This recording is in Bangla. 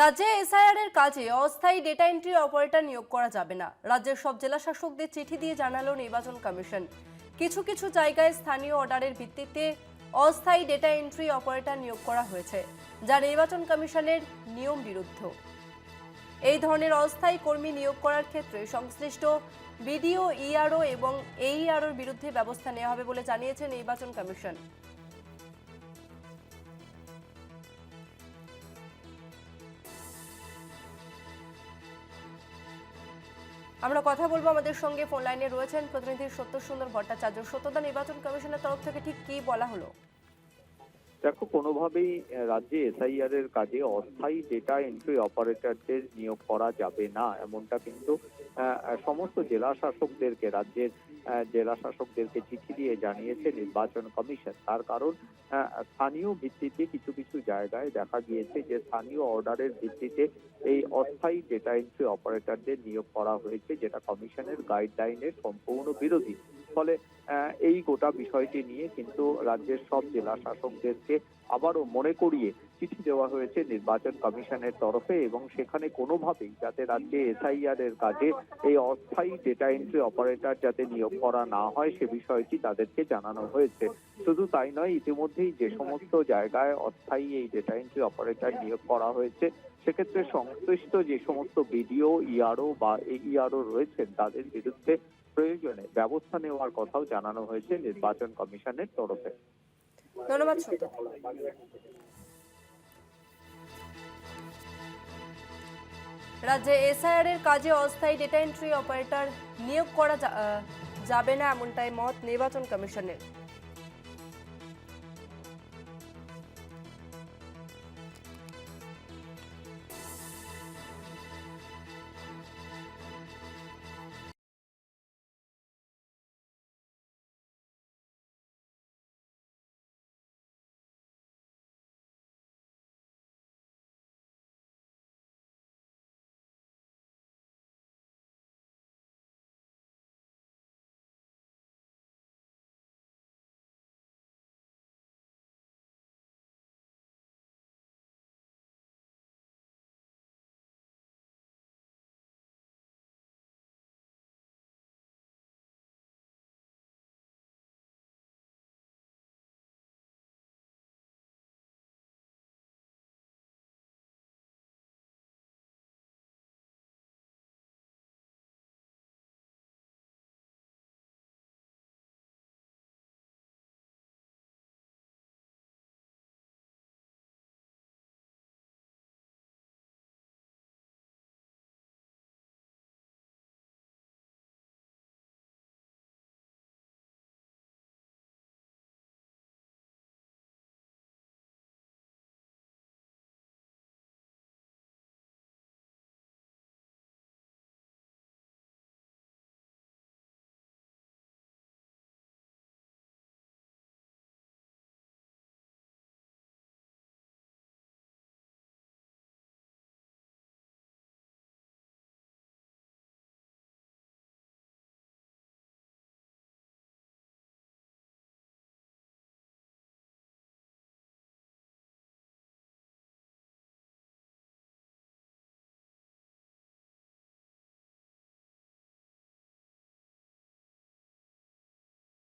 রাজ্যে এসআইআর এর কাজে অস্থায়ী ডেটা এন্ট্রি অপারেটর নিয়োগ করা যাবে না। রাজ্যের সব জেলা শাসকদের চিঠি দিয়ে জানালো নির্বাচন কমিশন। কিছু কিছু জায়গায় স্থানীয় অর্ডারের ভিত্তিতে অস্থায়ী ডেটা এন্ট্রি অপারেটর নিয়োগ করা হয়েছে, যা নির্বাচন কমিশনের নিয়ম বিরুদ্ধ। এই ধরনের অস্থায়ী কর্মী নিয়োগ করার ক্ষেত্রে সংশ্লিষ্ট বিডিও ইআরও এবং এইআরওর বিরুদ্ধে ব্যবস্থা নেওয়া হবে বলে জানিয়েছে নির্বাচন কমিশন। আমরা কথা বলব আমাদের সঙ্গে ফোন লাইনে রয়েছেন প্রতিনিধি সত্য সুন্দর ভট্টাচার্য। সত্যদা নির্বাচন কমিশনের তরফ থেকে ঠিক কি বলা হলো? দেখো, কোনোভাবেই রাজ্যে এসআইআর এর কাজে অস্থায়ী ডেটা এন্ট্রি অপারেটরদের নিয়োগ করা যাবে না, এমনটা কিন্তু সমস্ত জেলা শাসকদেরকে রাজ্যের জেলা শাসকদেরকে চিঠি দিয়ে জানিয়েছে নির্বাচন কমিশন। তার কারণ স্থানীয় ভিত্তিতে কিছু কিছু জায়গায় দেখা গিয়েছে যে, স্থানীয় অর্ডারের ভিত্তিতে এই অস্থায়ী ডেটা এন্ট্রি অপারেটরদের নিয়োগ করা হয়েছে, যেটা কমিশনের গাইডলাইনের সম্পূর্ণ বিরোধী। ফলে এই গোটা বিষয়টি নিয়ে কিন্তু রাজ্যের সব জেলা শাসকদেরকে আবারও মনে করিয়ে চিঠি দেওয়া হয়েছে নির্বাচন কমিশনের তরফে এবং সেখানে কোনোভাবেই যাতে রাজ্যে এসআইআর এর কাজে এই অস্থায়ী ডেটা এন্ট্রি অপারেটর যাতে নিয়োগ করা না হয় সে বিষয়টি তাদেরকে জানানো হয়েছে। শুধু তাই নয়, ইতিমধ্যেই যে সমস্ত জায়গায় অস্থায়ী এই ডেটা এন্ট্রি অপারেটর নিয়োগ করা হয়েছে, সেক্ষেত্রে সংশ্লিষ্ট যে সমস্ত বিডিও ইআরও বা ইআরও রয়েছেন, তাদের বিরুদ্ধে প্রয়োজনে ব্যবস্থা নেওয়ার কথাও জানানো হয়েছে নির্বাচন কমিশনের তরফে। ধন্যবাদ রাজ্যে এসআইআর এর কাজে অস্থায়ী ডেটা এন্ট্রি অপারেটর নিয়োগ করা যাবে না এমনটাই মত নির্বাচন কমিশনের।